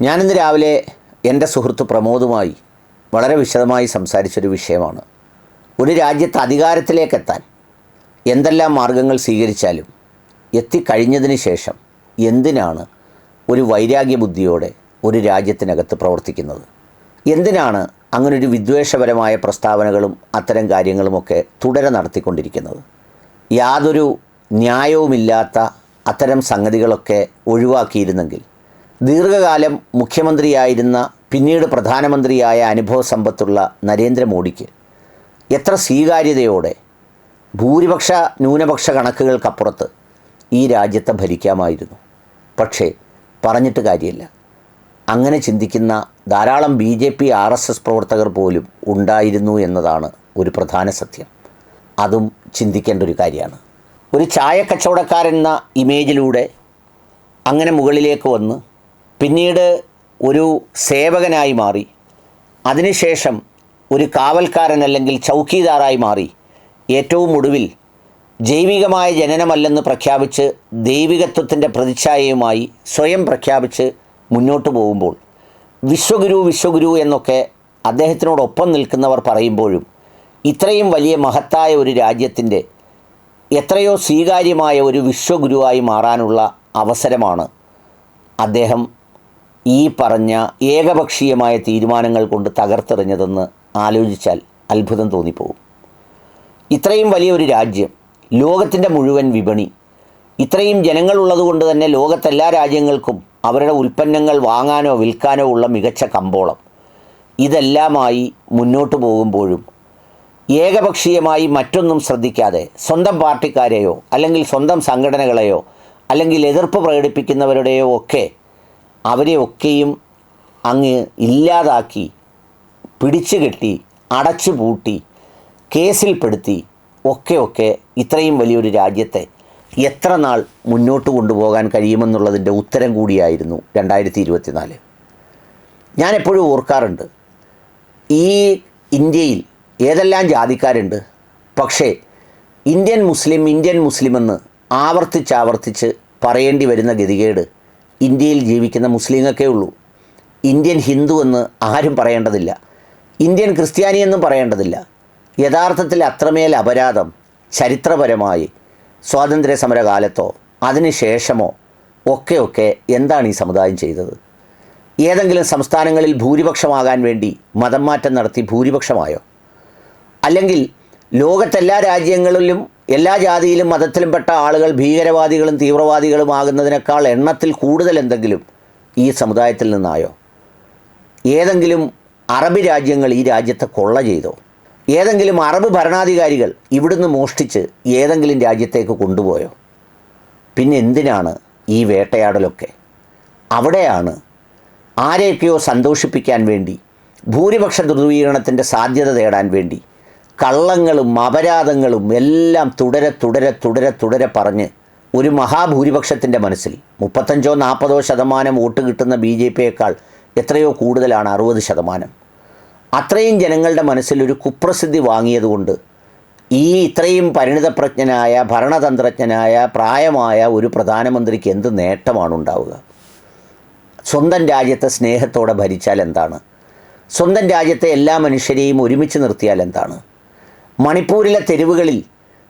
ഞാനിന്ന് രാവിലെ എന്റെ സുഹൃത്ത് പ്രമോദുമായി വളരെ വിശദമായി സംസാരിച്ചൊരു വിഷയമാണ്. ഒരു രാജ്യത്ത് അധികാരത്തിലേക്കെത്താൻ എന്തെല്ലാം മാർഗങ്ങൾ സ്വീകരിച്ചാലും എത്തിക്കഴിഞ്ഞതിന് ശേഷം എന്തിനാണ് ഒരു വൈരാഗ്യ ബുദ്ധിയോടെ ഒരു രാജ്യത്തിനകത്ത് പ്രവർത്തിക്കുന്നത്? എന്തിനാണ് അങ്ങനൊരു വിദ്വേഷപരമായ പ്രസ്താവനകളും അത്തരം കാര്യങ്ങളുമൊക്കെ തുടരെ നടത്തിക്കൊണ്ടിരിക്കുന്നത്? യാതൊരു ന്യായവുമില്ലാത്ത അത്തരം സംഗതികളൊക്കെ ഒഴിവാക്കിയിരുന്നെങ്കിൽ ദീർഘകാലം മുഖ്യമന്ത്രിയായിരുന്ന പിന്നീട് പ്രധാനമന്ത്രിയായ അനുഭവ സമ്പത്തുള്ള നരേന്ദ്രമോദിക്ക് എത്ര സ്വീകാര്യതയോടെ ഭൂരിപക്ഷ ന്യൂനപക്ഷ കണക്കുകൾക്കപ്പുറത്ത് ഈ രാജ്യത്തെ ഭരിക്കാമായിരുന്നു. പക്ഷേ പറഞ്ഞിട്ട് കാര്യമില്ല. അങ്ങനെ ചിന്തിക്കുന്ന ധാരാളം B J P R S S പ്രവർത്തകർ പോലും ഉണ്ടായിരുന്നു എന്നതാണ് ഒരു പ്രധാന സത്യം. അതും ചിന്തിക്കേണ്ട ഒരു കാര്യമാണ്. ഒരു ചായക്കച്ചവടക്കാരെന്ന ഇമേജിലൂടെ അങ്ങനെ മുകളിലേക്ക് വന്ന് പിന്നീട് ഒരു സേവകനായി മാറി. അതിനുശേഷം ഒരു കാവൽക്കാരൻ അല്ലെങ്കിൽ ചൗക്കീദാറായി മാറി. ഏറ്റവും ഒടുവിൽ ജൈവികമായ ജനനമല്ലെന്ന് പ്രഖ്യാപിച്ച് ദൈവികത്വത്തിന്റെ പ്രതിച്ഛായയുമായി സ്വയം പ്രഖ്യാപിച്ച് മുന്നോട്ട് പോകുമ്പോൾ വിശ്വഗുരു വിശ്വഗുരു എന്നൊക്കെ അദ്ദേഹത്തിനോടൊപ്പം നിൽക്കുന്നവർ പറയുമ്പോഴും ഇത്രയും വലിയ മഹത്തായ ഒരു രാജ്യത്തിന്റെ എത്രയോ സ്വീകാര്യമായ ഒരു വിശ്വഗുരുവായി മാറാനുള്ള അവസരമാണ് അദ്ദേഹം ഈ പറഞ്ഞ ഏകപക്ഷീയമായ തീരുമാനങ്ങൾ കൊണ്ട് തകർത്തെറിഞ്ഞതെന്ന് ആലോചിച്ചാൽ അത്ഭുതം തോന്നിപ്പോകും. ഇത്രയും വലിയൊരു രാജ്യം ലോകത്തിന്റെ മുഴുവൻ വിപണി ഇത്രയും ജനങ്ങളുള്ളതുകൊണ്ട് തന്നെ ലോകത്തെല്ലാ രാജ്യങ്ങൾക്കും അവരുടെ ഉൽപ്പന്നങ്ങൾ വാങ്ങാനോ വിൽക്കാനോ ഉള്ള മികച്ച കമ്പോളം. ഇതെല്ലാമായി മുന്നോട്ട് പോകുമ്പോഴും ഏകപക്ഷീയമായി മറ്റൊന്നും ശ്രദ്ധിക്കാതെ സ്വന്തം പാർട്ടിക്കാരെയോ അല്ലെങ്കിൽ സ്വന്തം സംഘടനകളെയോ അല്ലെങ്കിൽ എതിർപ്പ് പ്രകടിപ്പിക്കുന്നവരുടെയോ ഒക്കെ അവരെയൊക്കെയും അങ്ങ് ഇല്ലാതാക്കി പിടിച്ചു കെട്ടി അടച്ചു പൂട്ടി കേസിൽപ്പെടുത്തി ഒക്കെ ഒക്കെ ഇത്രയും വലിയൊരു രാജ്യത്തെ എത്ര നാൾ മുന്നോട്ട് കൊണ്ടുപോകാൻ കഴിയുമെന്നുള്ളതിന്റെ ഉത്തരം കൂടിയായിരുന്നു രണ്ടായിരത്തി ഇരുപത്തിനാല് ഞാൻ എപ്പോഴും ഓർക്കാറുണ്ട് ഈ ഇന്ത്യയിൽ ഏതെല്ലാം ജാതിക്കാരുണ്ട്? പക്ഷേ ഇന്ത്യൻ മുസ്ലിം ഇന്ത്യൻ മുസ്ലിം എന്ന് ആവർത്തിച്ചാവർത്തിച്ച് പറയേണ്ടി വരുന്ന ഗതികേട് ഇന്ത്യയിൽ ജീവിക്കുന്ന മുസ്ലിങ്ങൾക്കേ ഉള്ളൂ. ഇന്ത്യൻ ഹിന്ദു എന്ന് ആരും പറയേണ്ടതില്ല. ഇന്ത്യൻ ക്രിസ്ത്യാനി എന്നും പറയേണ്ടതില്ല. യഥാർത്ഥത്തിൽ അത്രമേൽ അപരാധം ചരിത്രപരമായി സ്വാതന്ത്ര്യ സമരകാലത്തോ അതിനുശേഷമോ ഒക്കെ ഒക്കെ എന്താണ് ഈ സമുദായം ചെയ്തത്? ഏതെങ്കിലും സംസ്ഥാനങ്ങളിൽ ഭൂരിപക്ഷമാകാൻ വേണ്ടി മതം മാറ്റം നടത്തി ഭൂരിപക്ഷമായോ? അല്ലെങ്കിൽ ലോകത്തെല്ലാ രാജ്യങ്ങളിലും എല്ലാ ജാതിയിലും മതത്തിലും പെട്ട ആളുകൾ ഭീകരവാദികളും തീവ്രവാദികളും ആകുന്നതിനേക്കാൾ എണ്ണത്തിൽ കൂടുതൽ എന്തെങ്കിലും ഈ സമുദായത്തിൽ നിന്നായോ? ഏതെങ്കിലും അറബ് രാജ്യങ്ങൾ ഈ രാജ്യത്തെ കൊള്ള ചെയ്തോ? ഏതെങ്കിലും അറബ് ഭരണാധികാരികൾ ഇവിടുന്ന് മോഷ്ടിച്ച് ഏതെങ്കിലും രാജ്യത്തേക്ക് കൊണ്ടുപോയോ? പിന്നെ എന്തിനാണ് ഈ വേട്ടയാടലൊക്കെ? അവിടെയാണ് ആരെയൊക്കെയോ സന്തോഷിപ്പിക്കാൻ വേണ്ടി ഭൂരിപക്ഷ ധ്രുവീകരണത്തിന്റെ സാധ്യത തേടാൻ വേണ്ടി കള്ളങ്ങളും അപരാധങ്ങളും എല്ലാം തുടരെ തുടരെ തുടരെ തുടരെ പറഞ്ഞ് ഒരു മഹാഭൂരിപക്ഷത്തിന്റെ മനസ്സിൽ മുപ്പത്തഞ്ചോ നാൽപ്പതോ ശതമാനം വോട്ട് കിട്ടുന്ന ബി ജെ പിയേക്കാൾ എത്രയോ കൂടുതലാണ് അറുപത് ശതമാനം. അത്രയും ജനങ്ങളുടെ മനസ്സിൽ ഒരു കുപ്രസിദ്ധി വാങ്ങിയതുകൊണ്ട് ഈ ഇത്രയും പരിണിതപ്രജ്ഞനായ ഭരണതന്ത്രജ്ഞനായ പ്രായമായ ഒരു പ്രധാനമന്ത്രിക്ക് എന്ത് നേട്ടമാണ് ഉണ്ടാവുക? സ്വന്തം രാജ്യത്തെ സ്നേഹത്തോടെ ഭരിച്ചാൽ എന്താണ്? സ്വന്തം രാജ്യത്തെ എല്ലാ മനുഷ്യരെയും ഒരുമിച്ച് നിർത്തിയാൽ എന്താണ്? മണിപ്പൂരിലെ തെരുവുകളിൽ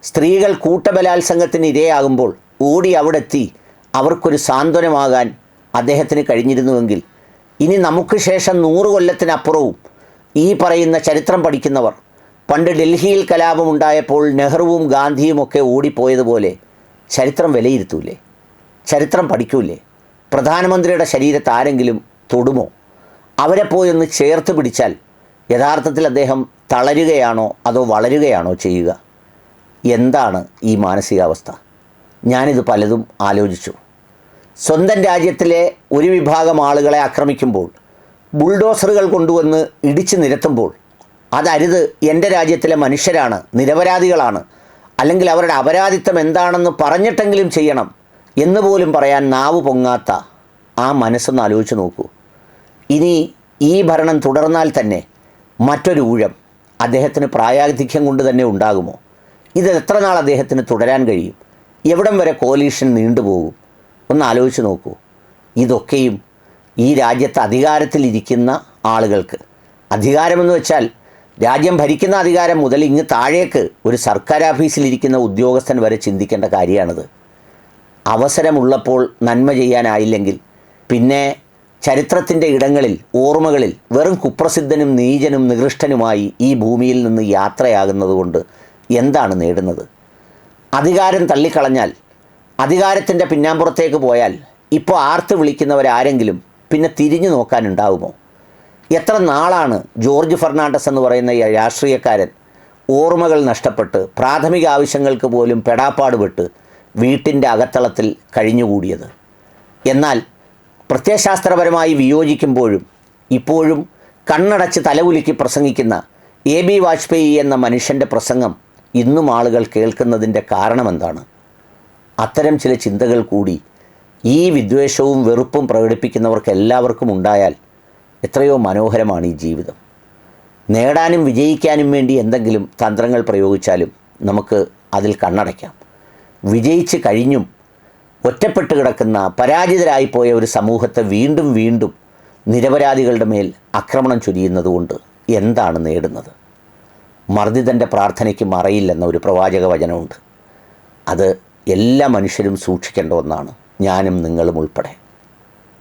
സ്ത്രീകൾ കൂട്ടബലാത്സംഗത്തിന് ഇരയാകുമ്പോൾ ഓടി അവിടെ എത്തി അവർക്കൊരു സാന്ത്വനമാകാൻ അദ്ദേഹത്തിന് കഴിഞ്ഞിരുന്നുവെങ്കിൽ ഇനി നമുക്ക് ശേഷം നൂറ് കൊല്ലത്തിനപ്പുറവും ഈ പറയുന്ന ചരിത്രം പഠിക്കുന്നവർ പണ്ട് ഡൽഹിയിൽ കലാപമുണ്ടായപ്പോൾ നെഹ്റുവും ഗാന്ധിയും ഒക്കെ ഓടിപ്പോയതുപോലെ ചരിത്രം വിലയിരുത്തൂലേ? ചരിത്രം പഠിക്കൂലേ? പ്രധാനമന്ത്രിയുടെ ശരീരത്ത് ആരെങ്കിലും തൊടുമോ? അവരെ പോയൊന്ന് ചേർത്ത് പിടിച്ചാൽ യഥാർത്ഥത്തിൽ അദ്ദേഹം തളരുകയാണോ അതോ വളരുകയാണോ ചെയ്യുക? എന്താണ് ഈ മാനസികാവസ്ഥ? ഞാനിത് പലതും ആലോചിച്ചു. സ്വന്തം രാജ്യത്തിലെ ഒരു വിഭാഗം ആളുകളെ ആക്രമിക്കുമ്പോൾ ബുൾഡോസറുകൾ കൊണ്ടുവന്ന് ഇടിച്ചു നിരത്തുമ്പോൾ അതരുത് എന്റെ രാജ്യത്തിലെ മനുഷ്യരാണ് നിരപരാധികളാണ് അല്ലെങ്കിൽ അവരുടെ അപരാധിത്വം എന്താണെന്ന് പറഞ്ഞിട്ടെങ്കിലും ചെയ്യണം എന്ന് പോലും പറയാൻ നാവ് പൊങ്ങാത്ത ആ മനസ്സൊന്ന് ആലോചിച്ച് നോക്കൂ. ഇനി ഈ ഭരണം തുടർന്നാൽ തന്നെ മറ്റൊരു ഊഴം. അദ്ദേഹത്തിന് പ്രായാധിക്യം കൊണ്ട് തന്നെ ഉണ്ടാകുമോ? ഇത് എത്ര നാൾ അദ്ദേഹത്തിന് തുടരാൻ കഴിയും? എവിടം വരെ കോലീഷൻ നീണ്ടുപോകും ഒന്ന് ആലോചിച്ച് നോക്കൂ. ഇതൊക്കെയും ഈ രാജ്യത്ത് അധികാരത്തിലിരിക്കുന്ന ആളുകൾക്ക്. അധികാരമെന്ന് വെച്ചാൽ രാജ്യം ഭരിക്കുന്ന അധികാരം മുതൽ ഇങ്ങ് താഴേക്ക് ഒരു സർക്കാർ ഓഫീസിലിരിക്കുന്ന ഉദ്യോഗസ്ഥൻ വരെ ചിന്തിക്കേണ്ട കാര്യമാണിത്. അവസരമുള്ളപ്പോൾ നന്മ ചെയ്യാനായില്ലെങ്കിൽ പിന്നെ ചരിത്രത്തിന്റെ ഇടങ്ങളിൽ ഓർമ്മകളിൽ വെറും കുപ്രസിദ്ധനും നീചനും നികൃഷ്ടനുമായി ഈ ഭൂമിയിൽ നിന്ന് യാത്രയാകുന്നതുകൊണ്ട് എന്താണ് നേടുന്നത്? അധികാരം തള്ളിക്കളഞ്ഞാൽ അധികാരത്തിന്റെ പിന്നാമ്പുറത്തേക്ക് പോയാൽ ഇപ്പോൾ ആർത്ത് വിളിക്കുന്നവരാരെങ്കിലും പിന്നെ തിരിഞ്ഞു നോക്കാനുണ്ടാവുമോ? എത്ര നാളാണ് ജോർജ് ഫെർണാണ്ടസ് എന്ന് പറയുന്ന രാഷ്ട്രീയക്കാരൻ ഓർമ്മകൾ നഷ്ടപ്പെട്ട് പ്രാഥമിക ആവശ്യങ്ങൾക്ക് പോലും പെടാപ്പാടുപെട്ട് വീട്ടിന്റെ അകത്തളത്തിൽ കഴിഞ്ഞുകൂടിയത്? എന്നാൽ പ്രത്യയശാസ്ത്രപരമായി വിയോജിക്കുമ്പോഴും ഇപ്പോഴും കണ്ണടച്ച് തലകുലുക്കി പ്രസംഗിക്കുന്ന എ ബി വാജ്പേയി എന്ന മനുഷ്യന്റെ പ്രസംഗം ഇന്നും ആളുകൾ കേൾക്കുന്നതിന്റെ കാരണമെന്താണ്? അത്തരം ചില ചിന്തകൾ കൂടി ഈ വിദ്വേഷവും വെറുപ്പും പ്രകടിപ്പിക്കുന്നവർക്ക് എല്ലാവർക്കും ഉണ്ടായാൽ എത്രയോ മനോഹരമാണ് ഈ ജീവിതം. നേടാനും വിജയിക്കാനും വേണ്ടി എന്തെങ്കിലും തന്ത്രങ്ങൾ പ്രയോഗിച്ചാലും നമുക്ക് അതിൽ കണ്ണടയ്ക്കാം. വിജയിച്ച് കഴിഞ്ഞും ഒറ്റപ്പെട്ട് കിടക്കുന്ന പരാജിതരായിപ്പോയ ഒരു സമൂഹത്തെ വീണ്ടും വീണ്ടും നിരപരാധികളുടെ മേൽ ആക്രമണം ചൊരിയുന്നതുകൊണ്ട് എന്താണ് നേടുന്നത്? മർദ്ദിതന്റെ പ്രാർത്ഥനയ്ക്ക് മറയില്ലെന്ന ഒരു പ്രവാചക വചനമുണ്ട്. അത് എല്ലാ മനുഷ്യരും സൂക്ഷിക്കേണ്ട ഒന്നാണ്. ഞാനും നിങ്ങളും ഉൾപ്പെടെ.